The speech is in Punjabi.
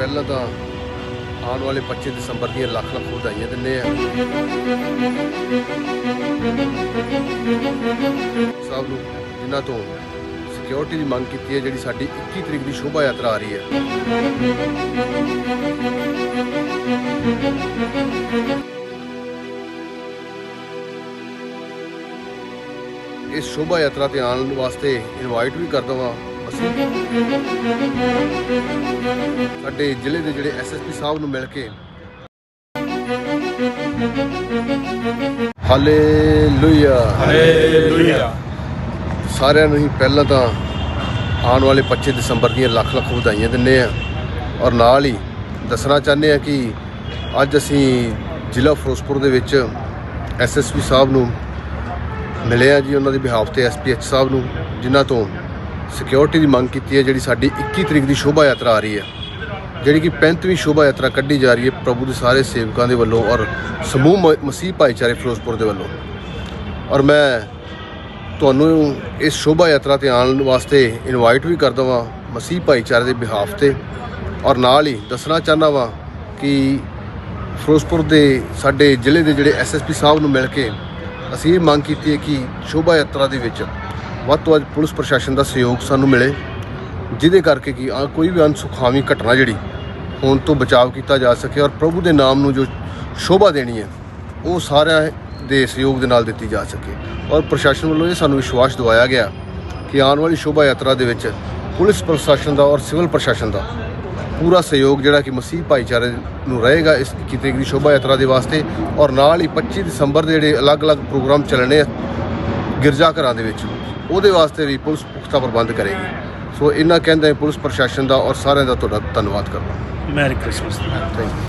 ਪਹਿਲਾਂ ਤਾਂ ਆਉਣ ਵਾਲੇ 25 ਦਸੰਬਰ ਦੀਆਂ ਲੱਖ ਲੱਖ ਵਧਾਈਆਂ ਦਿੰਦੇ ਆ। ਸਭ ਨੂੰ ਜਿਨ੍ਹਾਂ ਤੋਂ ਸਿਕਿਉਰਿਟੀ ਦੀ ਮੰਗ ਕੀਤੀ ਹੈ, ਜਿਹੜੀ ਸਾਡੀ 21 ਤਰੀਕ ਦੀ ਸ਼ੋਭਾ ਯਾਤਰਾ ਆ ਰਹੀ ਹੈ। ਇਸ ਸ਼ੋਭਾ ਯਾਤਰਾ ਤੇ ਆਉਣ ਵਾਸਤੇ ਇਨਵਾਈਟ ਵੀ ਕਰਦਾ ਵਾਂ। ਅਸੀਂ। ਸਾਡੇ ਜ਼ਿਲ੍ਹੇ ਦੇ ਜਿਹੜੇ ਐਸਐਸਪੀ ਸਾਹਿਬ ਨੂੰ ਮਿਲ ਕੇ ਹਾਲੇਲੂਇਆ। ਹਾਲੇਲੂਇਆ। ਸਾਰਿਆਂ ਨੂੰ ਹੀ ਪਹਿਲਾਂ ਤਾਂ ਆਉਣ ਵਾਲੇ 25 ਦਸੰਬਰ ਦੀਆਂ ਲੱਖ ਲੱਖ ਵਧਾਈਆਂ ਦਿੰਦੇ ਆ ਔਰ ਨਾਲ ਹੀ ਦੱਸਣਾ ਚਾਹੁੰਦੇ ਆ ਕਿ ਅੱਜ ਅਸੀਂ ਜ਼ਿਲ੍ਹਾ ਫਿਰੋਜ਼ਪੁਰ ਦੇ ਵਿੱਚ ਐਸਐਸਪੀ ਸਾਹਿਬ ਨੂੰ ਮਿਲੇ ਆ ਜੀ ਉਹਨਾਂ ਦੇ ਬਿਹਾਫ ਤੇ ਐਸਪੀਐਚ ਸਾਹਿਬ ਨੂੰ ਜਿਨ੍ਹਾਂ ਤੋਂ ਸਿਕਿਉਰਿਟੀ ਦੀ ਮੰਗ ਕੀਤੀ ਹੈ, ਜਿਹੜੀ ਸਾਡੀ 21 ਤਰੀਕ ਦੀ ਸ਼ੋਭਾ ਯਾਤਰਾ ਆ ਰਹੀ ਹੈ। ਜਿਹੜੀ ਕਿ 35ਵੀਂ ਸ਼ੋਭਾ ਯਾਤਰਾ ਕੱਢੀ ਜਾ ਰਹੀ ਹੈ ਪ੍ਰਭੂ ਦੇ ਸਾਰੇ ਸੇਵਕਾਂ ਦੇ ਵੱਲੋਂ ਔਰ ਸਮੂਹ ਮ- ਮਸੀਹ ਭਾਈਚਾਰੇ ਫਿਰੋਜ਼ਪੁਰ ਦੇ ਵੱਲੋਂ। ਔਰ ਮੈਂ ਤੁਹਾਨੂੰ ਇਸ ਸ਼ੋਭਾ ਯਾਤਰਾ ਤੇ ਆਉਣ ਵਾਸਤੇ ਇਨਵਾਈਟ ਵੀ ਕਰਦਾ ਵਾਂ ਮਸੀਹ ਭਾਈਚਾਰੇ ਦੇ ਬਿਹਾਫ ਤੇ। ਔਰ ਨਾਲ ਹੀ ਦੱਸਣਾ ਚਾਹੁੰਦਾ ਵਾਂ ਕਿ ਫਿਰੋਜ਼ਪੁਰ ਦੇ ਸਾਡੇ ਜ਼ਿਲ੍ਹੇ ਦੇ ਜਿਹੜੇ ਐਸਐਸਪੀ ਸਾਹਿਬ ਨੂੰ ਮਿਲ ਕੇ ਅਸੀਂ ਇਹ ਮੰਗ ਕੀਤੀ ਹੈ ਕਿ ਸ਼ੋਭਾ ਯਾਤਰਾ ਦੇ ਵਿੱਚ ਵੱਧ ਤੋਂ ਵੱਧ ਪੁਲਿਸ ਪ੍ਰਸ਼ਾਸਨ ਦਾ ਸਹਿਯੋਗ ਸਾਨੂੰ ਮਿਲੇ, ਜਿਹਦੇ ਕਰਕੇ ਕਿ ਆ ਕੋਈ ਵੀ ਅਨਸੁਖਾਵੀ ਘਟਨਾ ਜਿਹੜੀ, ਹੋਣ ਤੋਂ ਬਚਾਅ ਕੀਤਾ ਜਾ ਸਕੇ ਔਰ ਪ੍ਰਭੂ ਦੇ ਨਾਮ ਨੂੰ ਜੋ ਸ਼ੋਭਾ ਦੇਣੀ ਹੈ, ਉਹ ਸਾਰਿਆਂ ਦੇ ਸਹਿਯੋਗ ਦੇ ਨਾਲ ਦਿੱਤੀ ਜਾ ਸਕੇ। ਔਰ ਪ੍ਰਸ਼ਾਸਨ ਵੱਲੋਂ ਇਹ ਸਾਨੂੰ ਵਿਸ਼ਵਾਸ ਦਿਵਾਇਆ ਗਿਆ ਕਿ ਆਉਣ ਵਾਲੀ ਸ਼ੋਭਾ ਯਾਤਰਾ ਦੇ ਵਿੱਚ ਪੁਲਿਸ ਪ੍ਰਸ਼ਾਸਨ ਦਾ ਔਰ ਸਿਵਲ ਪ੍ਰਸ਼ਾਸਨ ਦਾ ਪੂਰਾ ਸਹਿਯੋਗ ਜਿਹੜਾ ਕਿ ਮਸੀਹ ਭਾਈਚਾਰੇ ਨੂੰ ਰਹੇਗਾ ਇਸ 21 ਤਰੀਕ ਦੀ ਸ਼ੋਭਾ ਯਾਤਰਾ ਦੇ ਵਾਸਤੇ। ਔਰ ਨਾਲ ਹੀ 25 ਦਸੰਬਰ ਦੇ ਜਿਹੜੇ ਅਲੱਗ-ਅਲੱਗ ਪ੍ਰੋਗਰਾਮ ਚੱਲਣੇ ਆ ਗਿਰਜਾ ਘਰਾਂ ਦੇ ਵਿੱਚ। ਉਹਦੇ ਵਾਸਤੇ ਵੀ ਪੁਲਿਸ ਪੁਖਤਾ ਪ੍ਰਬੰਧ ਕਰੇਗੀ। ਸੋ ਇਹਨਾਂ ਕਹਿੰਦੇ ਪੁਲਿਸ ਪ੍ਰਸ਼ਾਸਨ ਦਾ ਔਰ ਸਾਰਿਆਂ ਦਾ ਤੁਹਾਡਾ ਧੰਨਵਾਦ ਕਰਦਾ। Mary Christmas. Thank you